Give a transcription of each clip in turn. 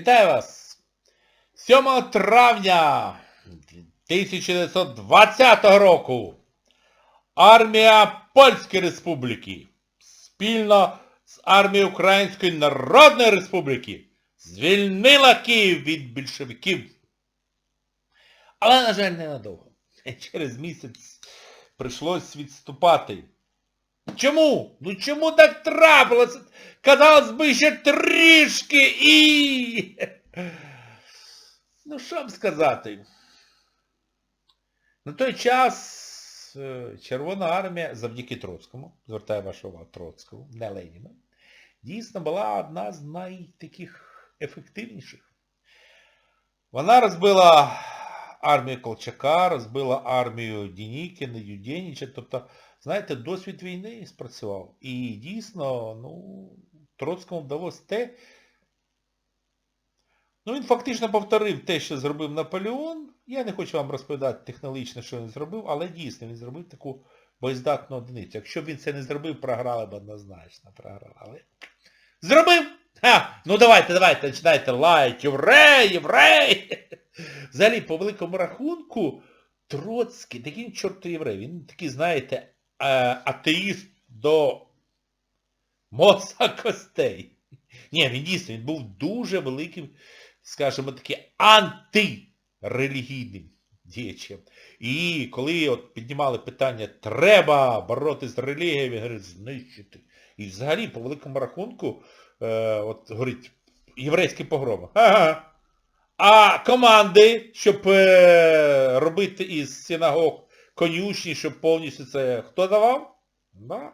Вітаю вас! 7 травня 1920 року армія Польської Республіки спільно з армією Української Народної Республіки звільнила Київ від більшовиків. Але, на жаль, ненадовго. Через місяць прийшлось відступати. Чому? Ну чому так трапилося? Казалось би, ще трішки і... Ну, що вам сказати? На той час е, Червона армія, завдяки Троцькому, звертаю вашу увагу, Троцькому, не Леніну, дійсно була одна з найтаких ефективніших. Вона розбила армію Колчака, розбила армію Дінікіна, Юдєніча, тобто, знаєте, досвід війни спрацював. І дійсно, ну, Троцькому вдалося те, ну він фактично повторив те, що зробив Наполеон. Я не хочу вам розповідати технологічно, що він зробив, але дійсно він зробив таку боєздатну одиницю. Якщо б він це не зробив, програли б однозначно, програли. Але зробив! Ха! Ну давайте, давайте, починайте лаять, єврей, єврей! Взагалі, по великому рахунку, Троцький, такий він чорт єврей, він такий, знаєте, атеїст до моца костей. Ні, він дійсно, він був дуже великим, скажімо таки, антирелігійним діячем. І коли от піднімали питання, треба боротися з релігією, він говорить, знищити. І взагалі, по великому рахунку, е, от говорить, єврейський погром. Ага. А команди, щоб е, робити із синагог конюшні, щоб повністю це хто давав? Да.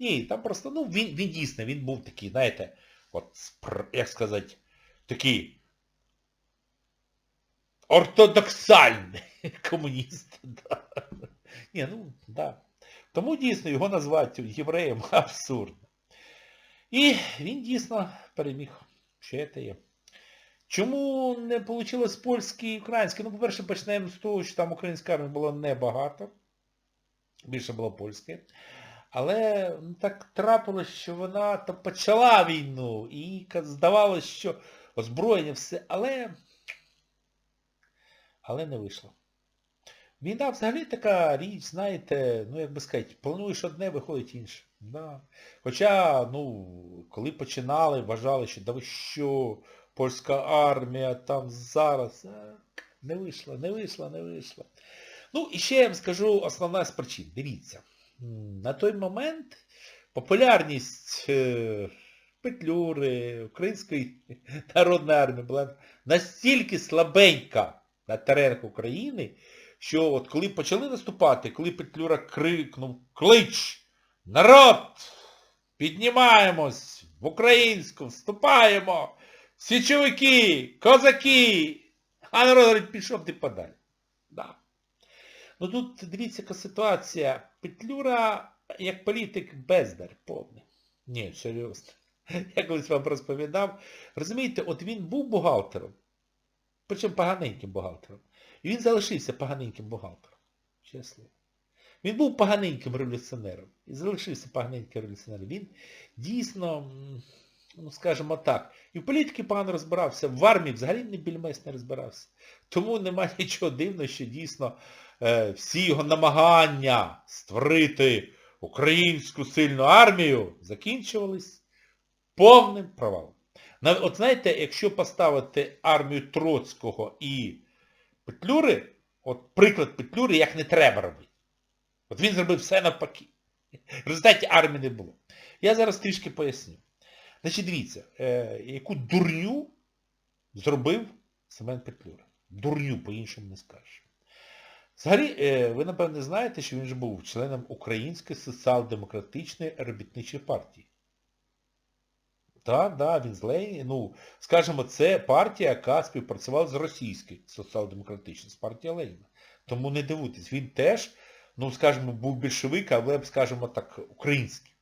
Ні, там просто, ну, він, він дійсно, він був такий, знаєте, от, як сказати, такий ортодоксальний комуніст. Да. Ні, ну, да. Тому дійсно його назвати євреєм абсурдно. І він дійсно переміг. Ще це є. Чому не вийшло польське і українське? Ну, по-перше, почнемо з того, що там українська армія було небагато. Більше було польське. Але ну, так трапилось, що вона то почала війну і здавалось, що озброєння все, але... Але не вийшло. Війна взагалі така річ, знаєте, ну як би сказати, плануєш одне, виходить інше. Да. Хоча, ну, коли починали, вважали, що да ви що, польська армія там зараз. Не вийшло, не вийшло, не вийшло. Ну, і ще я вам скажу основна з причин. Дивіться. На той момент популярність е, Петлюри, Української народної армії була настільки слабенька на теренах України, що от коли почали наступати, коли Петлюра крикнув «Клич! Народ! Піднімаємось! В українську! Вступаємо! Січовики! Козаки! А народ говорить, пішов ти подалі. Да. Ну тут дивіться, яка ситуація. Петлюра, як політик, бездар повний. Ні, серйозно. Я колись вам розповідав. Розумієте, от він був бухгалтером, причому поганеньким бухгалтером. І він залишився поганеньким бухгалтером. Чесно. Він був поганеньким революціонером. І залишився поганеньким революціонером. Він дійсно, ну скажімо так, і в політиці погано розбирався, в армії взагалі не більмес не розбирався. Тому немає нічого дивного, що дійсно е, всі його намагання створити українську сильну армію закінчувались повним провалом. От знаєте, якщо поставити армію Троцького і Петлюри, от приклад Петлюри, як не треба робити. От він зробив все навпаки. В результаті армії не було. Я зараз трішки поясню. Значить, дивіться, е, яку дурню зробив Семен Петлюра. Дурню, по-іншому не скажеш. Взагалі, е, ви, напевне, знаєте, що він же був членом Української соціал-демократичної робітничої партії. Так, да, він з Ленін, ну, скажімо, це партія, яка співпрацювала з російською соціал-демократичною, з партією Леніна. Тому не дивуйтесь, він теж, ну, скажімо, був більшовик, але, скажімо так, український.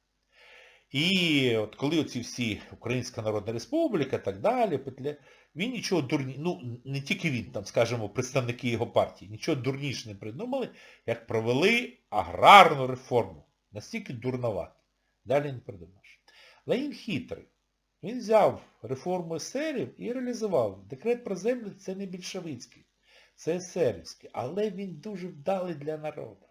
І от коли оці всі Українська Народна Республіка і так далі, Петля, він нічого дурні, ну не тільки він, там, скажімо, представники його партії, нічого дурніше не придумали, як провели аграрну реформу. Настільки дурновато. Далі не придумаєш. Але він хитрий. Він взяв реформу есерів і реалізував. Декрет про землю це не більшовицький, це есерівський, але він дуже вдалий для народу.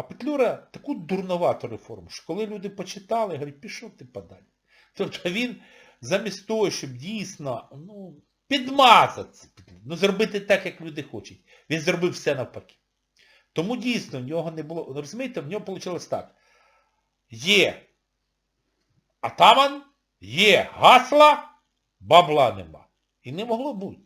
А Петлюра таку дурновату реформу, що коли люди почитали, говорять, пішов ти подалі. Тобто він замість того, щоб дійсно ну, підмазати, ну, зробити так, як люди хочуть, він зробив все навпаки. Тому дійсно в нього не було, розумієте, в нього вийшло так. Є атаман, є гасла, бабла нема. І не могло бути.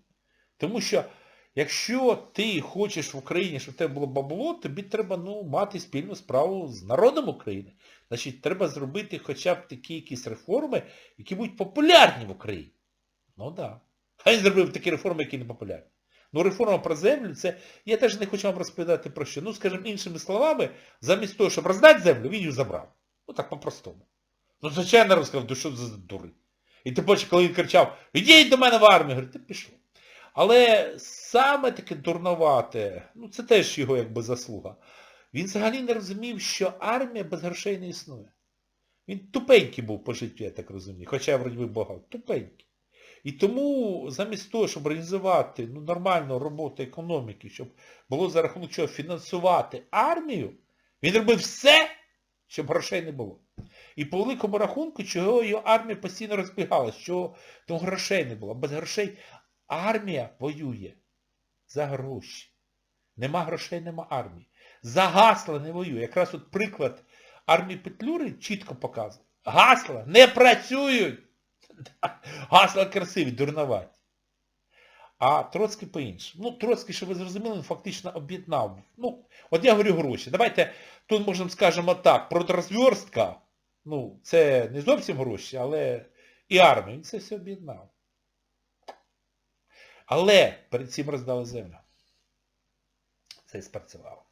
Тому що якщо ти хочеш в Україні, щоб тебе було бабло, тобі треба ну, мати спільну справу з народом України. Значить, треба зробити хоча б такі якісь реформи, які будуть популярні в Україні. Ну так. Да. Він зробив такі реформи, які не популярні. Ну, реформа про землю, це... Я теж не хочу вам розповідати про що. Ну, скажімо, іншими словами, замість того, щоб роздати землю, він її забрав. Ну так по-простому. Ну, звичайно, розказав, що за дури. І ти бачиш, коли він кричав, ідіть до мене в армію, говорить, ти пішов. Але саме таке дурновате, ну це теж його якби заслуга. Він взагалі не розумів, що армія без грошей не існує. Він тупенький був по життю, я так розумію, хоча вроді би багато. Тупенький. І тому замість того, щоб організувати ну, нормальну роботу економіки, щоб було за рахунок чого фінансувати армію, він робив все, щоб грошей не було. І по великому рахунку, чого його армія постійно розбігалась, чого тому грошей не було. Без грошей армія воює за гроші. Нема грошей, нема армії. За гасла не воює. Якраз от приклад армії Петлюри чітко показує. Гасла не працюють. Гасла красиві, дурноваті. А Троцький по-іншому. Ну, Троцький, щоб ви зрозуміли, він фактично об'єднав. Ну, от я говорю гроші. Давайте тут можемо, скажемо так, продразверстка, ну, це не зовсім гроші, але і армія, він це все об'єднав. Але перед цим роздали землю. Це і спрацювало.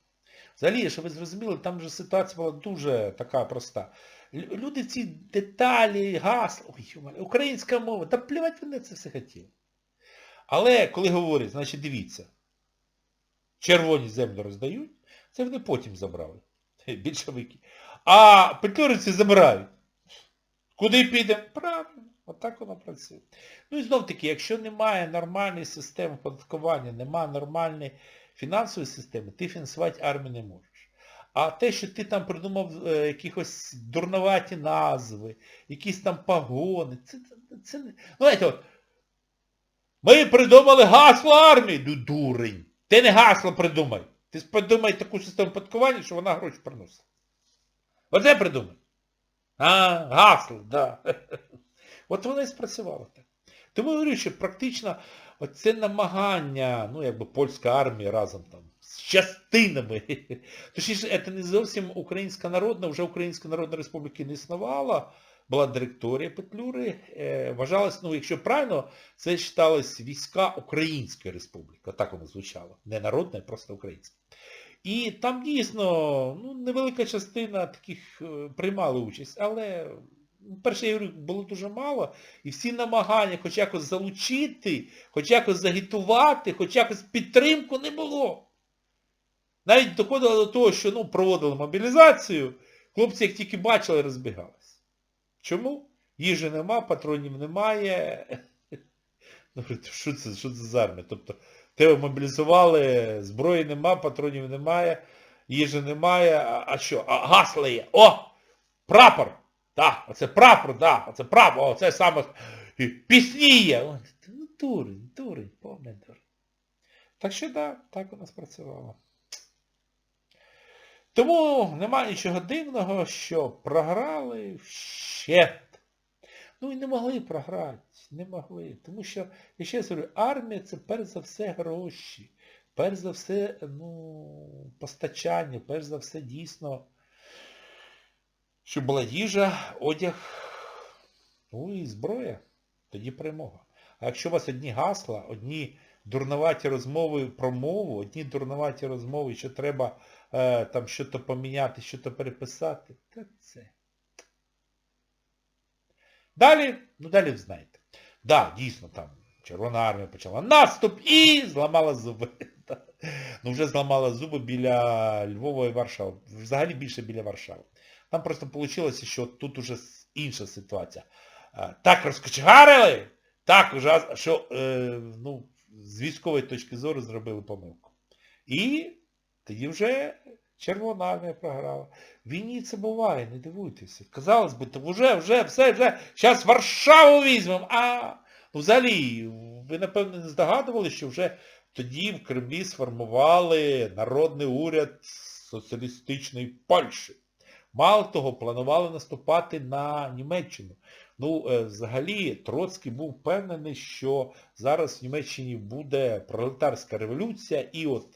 Взагалі, щоб ви зрозуміли, там вже ситуація була дуже така проста. Люди ці деталі, гасла, ой, українська мова, та плівати вони це все хотіли. Але коли говорять, значить дивіться, червоні землю роздають, це вони потім забрали. Більшовики. А петлюриці забирають. Куди підемо? Правильно, отак воно працює. Ну і знов таки, якщо немає нормальної системи податкування, немає нормальної фінансової системи, ти фінансувати армію не можеш. А те, що ти там придумав е, якихось дурноваті назви, якісь там погони, це, це, не... Знаєте, от, ми придумали гасло армії. Ну, дурень. Ти не гасло придумай. Ти придумай таку систему податкування, що вона гроші приносить. Оце придумай. А, гасло, да. От воно і спрацювало так. Тому я говорю, що практично оце намагання, ну, якби польська армія разом там з частинами. Точніше, це не зовсім Українська Народна, вже Українська Народна Республіка не існувала, була директорія Петлюри. Е, вважалось, ну, якщо правильно, це вважалось війська Української Республіки. Так воно звучало. Не народна, а просто українська. І там дійсно ну, невелика частина таких е, приймали участь, але перше, я говорю, було дуже мало. І всі намагання хоч якось залучити, хоч якось загітувати, хоч якось підтримку не було. Навіть доходило до того, що ну, проводили мобілізацію, хлопці, як тільки бачили, розбігалися. Чому? Їжі нема, патронів немає. Ну, що це, що це за армія? Тобто тебе мобілізували, зброї нема, патронів немає, їжі немає, а, а що? А гасло є. О! Прапор! Так, оце прапор, так, оце прапор, оце саме пісні є. Ну, дурень, дурень, повний дурень. Так що так, так у нас працювало. Тому нема нічого дивного, що програли вщент. Ну і не могли програти, не могли. Тому що, я ще раз говорю, армія це перш за все гроші, перш за все ну, постачання, перш за все дійсно, щоб була їжа, одяг, ну і зброя, тоді перемога. А якщо у вас одні гасла, одні дурноваті розмови про мову, одні дурноваті розмови, що треба е, там щось поміняти, щось переписати, то це. Далі, ну далі ви знаєте. Да, дійсно там Червона армія почала наступ і зламала зуби. Ну вже зламала зуби біля Львова і Варшави. Взагалі більше біля Варшави. Там просто вийшло, що тут уже інша ситуація. так розкочегарили, так ужасно, що е, ну, з військової точки зору зробили помилку. І тоді вже Червона армія програла. Війні це буває, не дивуйтеся. Казалось би, то вже, вже, все, вже, зараз Варшаву візьмемо, а ну, взагалі, ви, напевно, не здогадували, що вже тоді в Кремлі сформували народний уряд соціалістичної Польщі. Мало того, планували наступати на Німеччину. Ну, е, взагалі, Троцький був впевнений, що зараз в Німеччині буде пролетарська революція, і от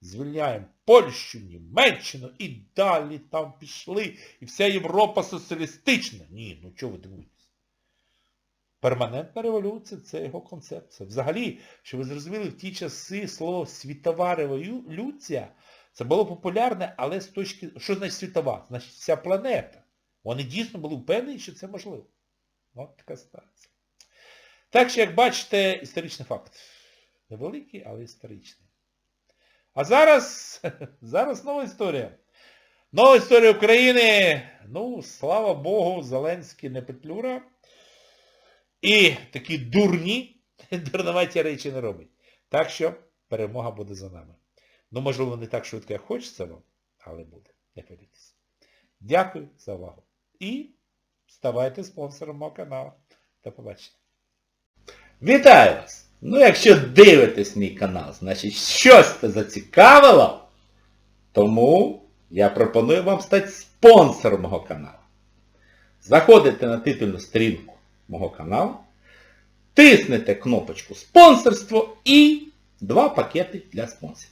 звільняємо Польщу, Німеччину, і далі там пішли, і вся Європа соціалістична. Ні, ну чого ви дивуєтесь? Перманентна революція це його концепція. Взагалі, щоб ви зрозуміли, в ті часи слово світова революція це було популярне, але з точки... Що значить світова? Значить вся планета. Вони дійсно були впевнені, що це можливо. От така ситуація. Так що, як бачите, історичний факт. Невеликий, але історичний. А зараз, зараз нова історія. Нова історія України. Ну, слава Богу, Зеленський не петлюра. І такі дурні, дурноваті речі не робить. Так що перемога буде за нами. Ну, можливо, не так швидко, як хочеться вам, але буде. Не хвилюйтесь. Дякую за увагу. І ставайте спонсором мого каналу. До побачення. Вітаю вас! Ну, якщо дивитесь мій канал, значить щось це зацікавило, тому я пропоную вам стати спонсором мого каналу. Заходите на титульну сторінку мого каналу, тиснете кнопочку спонсорство і два пакети для спонсорів.